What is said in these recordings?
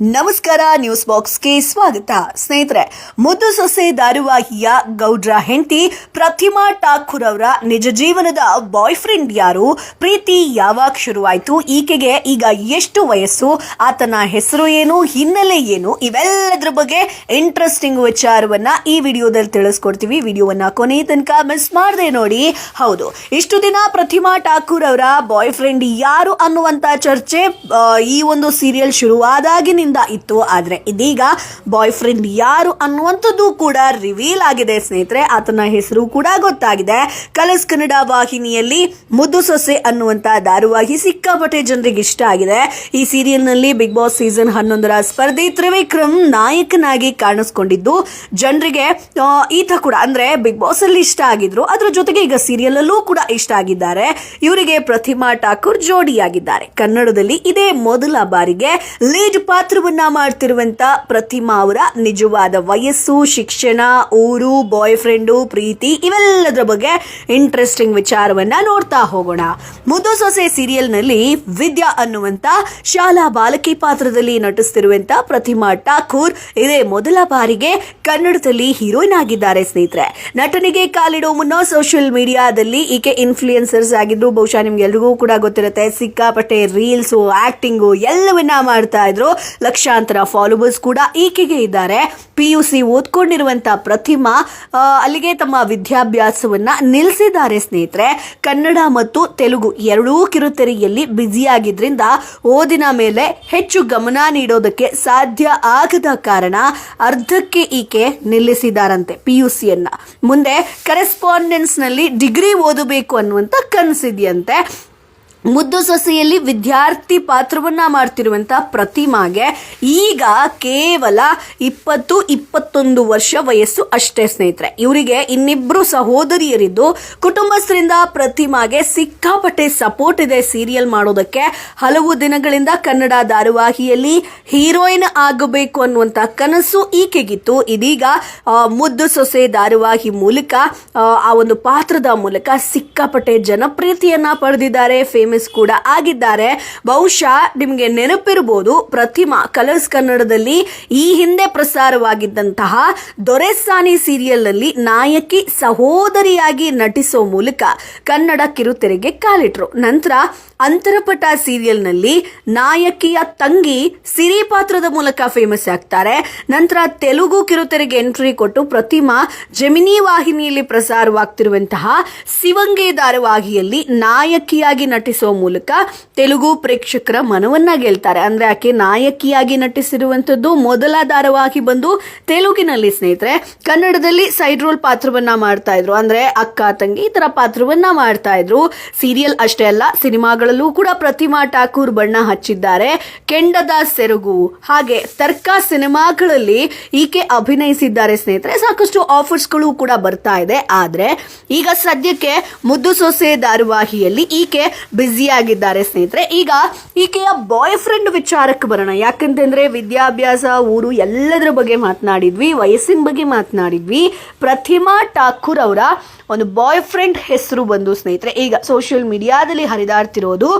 ನಮಸ್ಕಾರ, ನ್ಯೂಸ್ ಬಾಕ್ಸ್ಗೆ ಸ್ವಾಗತ. ಸ್ನೇಹಿತರೆ, ಮುದ್ದು ಸೊಸೆ ಧಾರಾವಾಹಿಯ ಗೌಡ್ರ ಹೆಂಡತಿ ಪ್ರತಿಮಾ ಠಾಕೂರ್ ಅವರ ನಿಜ ಜೀವನದ ಬಾಯ್ ಫ್ರೆಂಡ್ ಯಾರು? ಪ್ರೀತಿ ಯಾವಾಗ ಶುರುವಾಯಿತು? ಈಕೆಗೆ ಈಗ ಎಷ್ಟು ವಯಸ್ಸು? ಆತನ ಹೆಸರು ಏನು? ಹಿನ್ನೆಲೆ ಏನು? ಇವೆಲ್ಲದರ ಬಗ್ಗೆ ಇಂಟ್ರೆಸ್ಟಿಂಗ್ ವಿಚಾರವನ್ನ ಈ ವಿಡಿಯೋದಲ್ಲಿ ತಿಳಿಸ್ಕೊಡ್ತೀವಿ. ವಿಡಿಯೋವನ್ನ ಕೊನೆ ತನಕ ಮಿಸ್ ಮಾಡದೆ ನೋಡಿ. ಹೌದು, ಇಷ್ಟು ದಿನ ಪ್ರತಿಮಾ ಠಾಕೂರ್ ಅವರ ಬಾಯ್ ಫ್ರೆಂಡ್ ಯಾರು ಅನ್ನುವಂತ ಚರ್ಚೆ ಈ ಒಂದು ಸೀರಿಯಲ್ ಶುರುವಾದಾಗಿನಿಂದ ಇತ್ತು. ಆದ್ರೆ ಇದೀಗ ಬಾಯ್ ಫ್ರೆಂಡ್ ಯಾರು ಅನ್ನುವಂಥದ್ದು ಕೂಡ ರಿವೀಲ್ ಆಗಿದೆ. ಸ್ನೇಹಿತರೆ, ಆತನ ಹೆಸರು ಕೂಡ ಗೊತ್ತಾಗಿದೆ. ಕಲರ್ಸ್ ಕನ್ನಡ ವಾಹಿನಿಯಲ್ಲಿ ಮುದ್ದು ಸೊಸೆ ಅನ್ನುವಂತ ಧಾರಾವಾಹಿ ಸಿಕ್ಕಾಪಟ್ಟೆ ಜನರಿಗೆ ಇಷ್ಟ ಆಗಿದೆ. ಈ ಸೀರಿಯಲ್ನಲ್ಲಿ ಬಿಗ್ ಬಾಸ್ ಸೀಸನ್ ಹನ್ನೊಂದರ ಸ್ಪರ್ಧೆ ತ್ರಿವಿಕ್ರಮ್ ನಾಯಕನಾಗಿ ಕಾಣಿಸ್ಕೊಂಡಿದ್ದು, ಜನರಿಗೆ ಈತ ಕೂಡ, ಅಂದ್ರೆ ಬಿಗ್ ಬಾಸ್ ಅಲ್ಲಿ ಇಷ್ಟ ಆಗಿದ್ರು. ಅದ್ರ ಜೊತೆಗೆ ಈಗ ಸೀರಿಯಲ್ ಅಲ್ಲೂ ಕೂಡ ಇಷ್ಟ ಆಗಿದ್ದಾರೆ. ಇವರಿಗೆ ಪ್ರತಿಮಾ ಠಾಕೂರ್ ಜೋಡಿಯಾಗಿದ್ದಾರೆ. ಕನ್ನಡದಲ್ಲಿ ಇದೇ ಮೊದಲ ಬಾರಿಗೆ ಲೀಡ್ ಪಾತ್ರವನ್ನ ಮಾಡ್ತಿರುವಂತ ಪ್ರತಿಮಾ ಅವರ ನಿಜವಾದ ವಯಸ್ಸು, ಶಿಕ್ಷಣ, ಊರು ಬಾಯ್ ಫ್ರೆಂಡು ಪ್ರೀತಿ ಇವೆಲ್ಲದರ ಬಗ್ಗೆ ಇಂಟ್ರೆಸ್ಟಿಂಗ್ ವಿಚಾರವನ್ನ ನೋಡ್ತಾ ಹೋಗೋಣ. ಮುದ್ದು ಸೊಸೆ ಸೀರಿಯಲ್ನಲ್ಲಿ ವಿದ್ಯಾ ಅನ್ನುವಂತ ಶಾಲಾ ಬಾಲಕಿ ಪಾತ್ರದಲ್ಲಿ ನಟಿಸ್ತಿರುವಂತ ಪ್ರತಿಮಾ ಠಾಕೂರ್ ಇದೇ ಮೊದಲ ಬಾರಿಗೆ ಕನ್ನಡದಲ್ಲಿ ಹೀರೋಯಿನ್ ಆಗಿದ್ದಾರೆ ಸ್ನೇಹಿತರೆ. ನಟನೆಗೆ ಕಾಲಿಡೋ ಮುನ್ನ ಸೋಷಿಯಲ್ ಮೀಡಿಯಾದಲ್ಲಿ ಈಕೆ ಇನ್ಫ್ಲೂಯೆನ್ಸರ್ಸ್ ಆಗಿದ್ರು. ಬಹುಶಃ ನಿಮ್ಗೆ ಎಲ್ರಿಗೂ ಕೂಡ ಗೊತ್ತಿರುತ್ತೆ. ಸಿಕ್ಕಾಪಟ್ಟೆ ರೀಲ್ಸು ಆಕ್ಟಿಂಗು ಎಲ್ಲವನ್ನ ಮಾಡ್ತಾ ಇದ್ರು. ಲಕ್ಷಾಂತರ ಫಾಲೋವರ್ಸ್ ಕೂಡ ಈಕೆಗೆ ಇದ್ದಾರೆ. ಪಿ ಯು ಸಿ ಓದ್ಕೊಂಡಿರುವಂತ ಪ್ರತಿಮಾ ಅಲ್ಲಿಗೆ ತಮ್ಮ ವಿದ್ಯಾಭ್ಯಾಸವನ್ನ ನಿಲ್ಲಿಸಿದ್ದಾರೆ ಸ್ನೇಹಿತರೆ. ಕನ್ನಡ ಮತ್ತು ತೆಲುಗು ಎರಡೂ ಕಿರುತೆರೆಯಲ್ಲಿ ಬ್ಯುಸಿಯಾಗಿದ್ರಿಂದ ಓದಿನ ಮೇಲೆ ಹೆಚ್ಚು ಗಮನ ನೀಡೋದಕ್ಕೆ ಸಾಧ್ಯ ಆಗದ ಕಾರಣ ಅರ್ಧಕ್ಕೆ ಈಕೆ ನಿಲ್ಲಿಸಿದಾರಂತೆ ಪಿ ಯು ಸಿಯನ್ನ ಮುಂದೆ ಕರೆಸ್ಪಾಂಡೆನ್ಸ್ನಲ್ಲಿ ಡಿಗ್ರಿ ಓದಬೇಕು ಅನ್ನುವಂತ ಕನಸಿದೆಯಂತೆ. ಮುದ್ದು ಸೊಸೆಯಲ್ಲಿ ವಿದ್ಯಾರ್ಥಿ ಪಾತ್ರವನ್ನ ಮಾಡ್ತಿರುವಂತ ಪ್ರತಿಮಾಗೆ ಈಗ ಕೇವಲ ಇಪ್ಪತ್ತು ಇಪ್ಪತ್ತೊಂದು ವರ್ಷ ವಯಸ್ಸು ಅಷ್ಟೇ ಸ್ನೇಹಿತರೆ. ಇವರಿಗೆ ಇನ್ನಿಬ್ರು ಸಹೋದರಿಯರಿದ್ದು ಕುಟುಂಬಸ್ಥರಿಂದ ಪ್ರತಿಮಾಗೆ ಸಿಕ್ಕಾಪಟ್ಟೆ ಸಪೋರ್ಟ್ ಇದೆ ಸೀರಿಯಲ್ ಮಾಡೋದಕ್ಕೆ. ಹಲವು ದಿನಗಳಿಂದ ಕನ್ನಡ ಧಾರಾವಾಹಿಯಲ್ಲಿ ಹೀರೋಯಿನ್ ಆಗಬೇಕು ಅನ್ನುವಂತ ಕನಸು ಈಕೆಗಿತ್ತು. ಇದೀಗ ಮುದ್ದು ಸೊಸೆ ಧಾರಾವಾಹಿ ಮೂಲಕ ಆ, ಆ ಒಂದು ಪಾತ್ರದ ಮೂಲಕ ಸಿಕ್ಕಾಪಟ್ಟೆ ಜನಪ್ರಿಯತೆಯನ್ನ ಪಡೆದಿದ್ದಾರೆ. ಫೇಮಸ್ ಕೂಡ ಆಗಿದ್ದಾರೆ. ಬಹುಶಃ ನಿಮಗೆ ನೆನಪಿರಬಹುದು ಪ್ರತಿಮಾ ಕಲರ್ಸ್ ಕನ್ನಡದಲ್ಲಿ ಈ ಹಿಂದೆ ಪ್ರಸಾರವಾಗಿದ್ದಂತಹ ದೊರೆಸಾನಿ ಸೀರಿಯಲ್ನಲ್ಲಿ ನಾಯಕಿ ಸಹೋದರಿಯಾಗಿ ನಟಿಸೋ ಮೂಲಕ ಕನ್ನಡ ಕಿರುತೆರೆಗೆ ಕಾಲಿಟ್ರು. ನಂತರ ಅಂತರಪಟ ಸೀರಿಯಲ್ನಲ್ಲಿ ನಾಯಕಿಯ ತಂಗಿ ಸಿರಿ ಪಾತ್ರದ ಮೂಲಕ ಫೇಮಸ್ ಆಗ್ತಾರೆ. ನಂತರ ತೆಲುಗು ಕಿರುತೆರೆಗೆ ಎಂಟ್ರಿ ಕೊಟ್ಟು ಪ್ರತಿಮಾ ಜಮಿನಿ ವಾಹಿನಿಯಲ್ಲಿ ಪ್ರಸಾರವಾಗ್ತಿರುವಂತಹ ಶಿವಂಗೆ ಧಾರವಾಹಿಯಲ್ಲಿ ನಾಯಕಿಯಾಗಿ ನಟಿಸೋ ಮೂಲಕ ತೆಲುಗು ಪ್ರೇಕ್ಷಕರ ಮನವನ್ನ ಗೆಲ್ತಾರೆ. ಅಂದ್ರೆ ಆಕೆ ನಾಯಕಿಯಾಗಿ ನಟಿಸಿರುವಂತದ್ದು ಮೊದಲ ಧಾರವಾಹಿ ಬಂದು ತೆಲುಗಿನಲ್ಲಿ. ಸ್ನೇಹಿತರೆ, ಕನ್ನಡದಲ್ಲಿ ಸೈಡ್ ರೋಲ್ ಪಾತ್ರವನ್ನ ಮಾಡ್ತಾ ಇದ್ರು. ಅಂದ್ರೆ ಅಕ್ಕ, ತಂಗಿ ಈ ತರ ಪಾತ್ರವನ್ನ ಮಾಡ್ತಾ ಇದ್ರು. ಸೀರಿಯಲ್ ಅಷ್ಟೇ ಅಲ್ಲ, ಸಿನಿಮಾಗಳಲ್ಲೂ ಕೂಡ ಪ್ರತಿಮಾ ಠಾಕೂರ್ ಬಣ್ಣ ಹಚ್ಚಿದ್ದಾರೆ. ಕೆಂಡದ ಸೆರಗು, ಹಾಗೆ ತರ್ಕ ಸಿನಿಮಾಗಳಲ್ಲಿ ಈಕೆ ಅಭಿನಯಿಸಿದ್ದಾರೆ ಸ್ನೇಹಿತರೆ. ಸಾಕಷ್ಟು ಆಫರ್ಸ್ಗಳು ಕೂಡ ಬರ್ತಾ ಇದೆ. ಆದ್ರೆ ಈಗ ಸದ್ಯಕ್ಕೆ ಮುದ್ದು ಸೊಸೆ ಧಾರಾವಾಹಿಯಲ್ಲಿ ಈಕೆ ಬ್ಯುಸಿ ಆಗಿದ್ದಾರೆ ಸ್ನೇಹಿತರೆ. ಈಗ ಈಕೆಯ ಬಾಯ್ ಫ್ರೆಂಡ್ ವಿಚಾರಕ್ಕೆ ಬರೋಣ. ಯಾಕಂತಂದ್ರೆ ವಿದ್ಯಾಭ್ಯಾಸ, ಊರು ಎಲ್ಲದರ ಬಗ್ಗೆ ಮಾತನಾಡಿದ್ವಿ, ವಯಸ್ಸಿನ ಬಗ್ಗೆ ಮಾತನಾಡಿದ್ವಿ. ಪ್ರತಿಮಾ ಠಾಕೂರ್ ಅವರ ಒಂದು ಬಾಯ್ ಫ್ರೆಂಡ್ ಹೆಸರು ಬಂದು ಸ್ನೇಹಿತರೆ, ಈಗ ಸೋಷಿಯಲ್ ಮೀಡಿಯಾದಲ್ಲಿ ಹರಿದಾಡ್ತಿರೋದು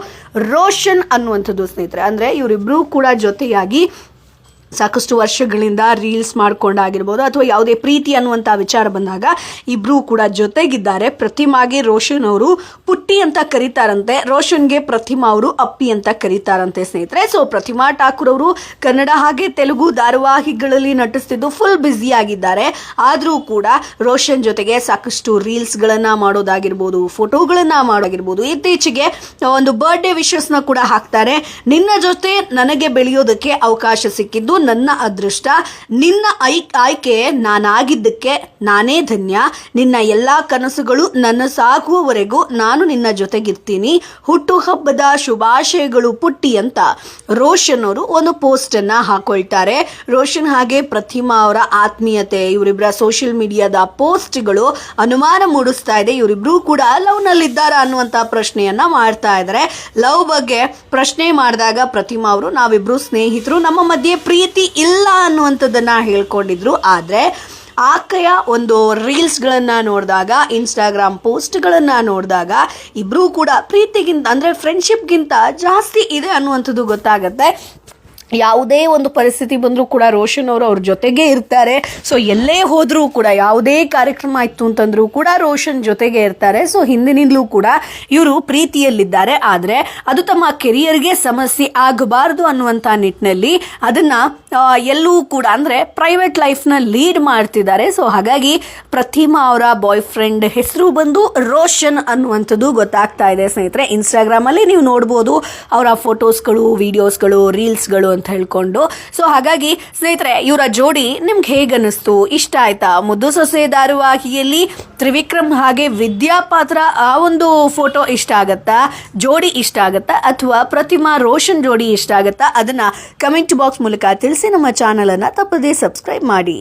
ರೋಷನ್ ಅನ್ನುವಂಥದ್ದು ಸ್ನೇಹಿತರೆ. ಅಂದ್ರೆ ಇವರಿಬ್ರು ಕೂಡ ಜೊತೆಯಾಗಿ ಸಾಕಷ್ಟು ವರ್ಷಗಳಿಂದ ರೀಲ್ಸ್ ಮಾಡ್ಕೊಂಡಾಗಿರ್ಬೋದು ಅಥವಾ ಯಾವುದೇ ಪ್ರೀತಿ ಅನ್ನುವಂಥ ವಿಚಾರ ಬಂದಾಗ ಇಬ್ಬರೂ ಕೂಡ ಜೊತೆಗಿದ್ದಾರೆ. ಪ್ರತಿಮಾಗೆ ರೋಷನ್ ಅವರು ಪುಟ್ಟಿ ಅಂತ ಕರೀತಾರಂತೆ. ರೋಷನ್ಗೆ ಪ್ರತಿಮಾ ಅವರು ಅಪ್ಪಿ ಅಂತ ಕರೀತಾರಂತೆ ಸ್ನೇಹಿತರೆ. ಸೊ ಪ್ರತಿಮಾ ಠಾಕೂರ್ ಅವರು ಕನ್ನಡ ಹಾಗೆ ತೆಲುಗು ಧಾರಾವಾಹಿಗಳಲ್ಲಿ ನಟಿಸ್ತಿದ್ದು ಫುಲ್ ಬ್ಯುಸಿ ಆಗಿದ್ದಾರೆ. ಆದರೂ ಕೂಡ ರೋಷನ್ ಜೊತೆಗೆ ಸಾಕಷ್ಟು ರೀಲ್ಸ್ಗಳನ್ನು ಮಾಡೋದಾಗಿರ್ಬೋದು, ಫೋಟೋಗಳನ್ನು ಮಾಡೋದಾಗಿರ್ಬೋದು, ಇತ್ತೀಚೆಗೆ ಒಂದು ಬರ್ಡೇ ವಿಶಸ್ನ ಕೂಡ ಹಾಕ್ತಾರೆ. ನಿನ್ನ ಜೊತೆ ನನಗೆ ಬೆಳೆಯೋದಕ್ಕೆ ಅವಕಾಶ ಸಿಕ್ಕಿದ್ದು ನನ್ನ ಅದೃಷ್ಟ, ನಿನ್ನ ಐ ಆಯ್ಕೆ ನಾನಾಗಿದ್ದಕ್ಕೆ ನಾನೇ ಧನ್ಯ. ನಿನ್ನ ಎಲ್ಲ ಕನಸುಗಳು ನನ್ನ ಸಾಗುವವರೆಗೂ ನಾನು ನಿನ್ನ ಜೊತೆಗಿರ್ತೀನಿ. ಹುಟ್ಟುಹಬ್ಬದ ಶುಭಾಶಯಗಳು ಪುಟ್ಟಿ ಅಂತ ರೋಷನ್ ಅವರು ಒಂದು ಪೋಸ್ಟ್ ಅನ್ನ ಹಾಕೊಳ್ತಾರೆ. ರೋಷನ್ ಹಾಗೆ ಪ್ರತಿಮಾ ಅವರ ಆತ್ಮೀಯತೆ ಇವರಿಬ್ಬರ ಸೋಷಿಯಲ್ ಮೀಡಿಯಾದ ಪೋಸ್ಟ್ಗಳು ಅನುಮಾನ ಮೂಡಿಸ್ತಾ ಇದೆ. ಇವರಿಬ್ರು ಕೂಡ ಲವ್ ನಲ್ಲಿದ್ದಾರ ಅನ್ನುವಂತ ಪ್ರಶ್ನೆಯನ್ನ ಮಾಡ್ತಾ ಇದ್ದಾರೆ. ಲವ್ ಬಗ್ಗೆ ಪ್ರಶ್ನೆ ಮಾಡಿದಾಗ ಪ್ರತಿಮಾ ಅವರು, ನಾವಿಬ್ರು ಸ್ನೇಹಿತರು, ನಮ್ಮ ಮಧ್ಯೆ ಪ್ರೀತಿ ಇಲ್ಲ ಅನ್ನುವಂಥದ್ದನ್ನು ಹೇಳ್ಕೊಂಡಿದ್ರು. ಆದರೆ ಆಕೆಯ ಒಂದು ರೀಲ್ಸ್ಗಳನ್ನು ನೋಡಿದಾಗ ಇನ್ಸ್ಟಾಗ್ರಾಮ್ ಪೋಸ್ಟ್ಗಳನ್ನು ನೋಡಿದಾಗ ಇಬ್ಬರೂ ಕೂಡ ಪ್ರೀತಿಗಿಂತ, ಅಂದರೆ ಫ್ರೆಂಡ್ಶಿಪ್ಗಿಂತ ಜಾಸ್ತಿ ಇದೆ ಅನ್ನುವಂಥದ್ದು ಗೊತ್ತಾಗತ್ತೆ. ಯಾವುದೇ ಒಂದು ಪರಿಸ್ಥಿತಿ ಬಂದರೂ ಕೂಡ ರೋಷನ್ ಅವರು ಅವ್ರ ಜೊತೆಗೆ ಇರ್ತಾರೆ. ಸೊ ಎಲ್ಲೇ ಹೋದರೂ ಕೂಡ, ಯಾವುದೇ ಕಾರ್ಯಕ್ರಮ ಇತ್ತು ಅಂತಂದರೂ ಕೂಡ ರೋಷನ್ ಜೊತೆಗೆ ಇರ್ತಾರೆ. ಸೊ ಹಿಂದಿನಿಂದಲೂ ಕೂಡ ಇವರು ಪ್ರೀತಿಯಲ್ಲಿದ್ದಾರೆ. ಆದರೆ ಅದು ತಮ್ಮ ಕೆರಿಯರ್ಗೆ ಸಮಸ್ಯೆ ಆಗಬಾರ್ದು ಅನ್ನುವಂಥ ನಿಟ್ಟಿನಲ್ಲಿ ಅದನ್ನು ಎಲ್ಲೂ ಕೂಡ ಅಂದರೆ ಪ್ರೈವೇಟ್ ಲೈಫ್ನ ಲೀಡ್ ಮಾಡ್ತಿದ್ದಾರೆ. ಸೊ ಹಾಗಾಗಿ ಪ್ರತಿಮಾ ಅವರ ಬಾಯ್ ಫ್ರೆಂಡ್ ಹೆಸರು ಬಂದು ರೋಷನ್ ಅನ್ನುವಂಥದ್ದು ಗೊತ್ತಾಗ್ತಾ ಇದೆ ಸ್ನೇಹಿತರೆ. ಇನ್ಸ್ಟಾಗ್ರಾಮಲ್ಲಿ ನೀವು ನೋಡ್ಬೋದು ಅವರ ಫೋಟೋಸ್ಗಳು ವೀಡಿಯೋಸ್ಗಳು ರೀಲ್ಸ್ಗಳು ಅಂತ ಹೇಳ್ಕೊಂಡು. ಸೊ ಹಾಗಾಗಿ ಸ್ನೇಹಿತರೆ, ಇವರ ಜೋಡಿ ನಿಮ್ಗೆ ಹೇಗನ್ನಿಸ್ತು? ಇಷ್ಟ ಆಯ್ತಾ? ಮುದ್ದು ಸೊಸೆ ಧಾರಾವಾಹಿಯಲ್ಲಿ ತ್ರಿವಿಕ್ರಮ್ ಹಾಗೆ ವಿದ್ಯಾ ಪಾತ್ರ ಆ ಒಂದು ಫೋಟೋ ಇಷ್ಟ ಆಗತ್ತಾ? ಜೋಡಿ ಇಷ್ಟ ಆಗತ್ತಾ? ಅಥವಾ ಪ್ರತಿಮಾ ರೋಷನ್ ಜೋಡಿ ಇಷ್ಟ ಆಗತ್ತಾ? ಅದನ್ನ ಕಮೆಂಟ್ ಬಾಕ್ಸ್ ಮೂಲಕ ತಿಳಿಸಿ ನಮ್ಮ ಚಾನಲನ್ನು ತಪ್ಪದೇ ಸಬ್ಸ್ಕ್ರೈಬ್ ಮಾಡಿ.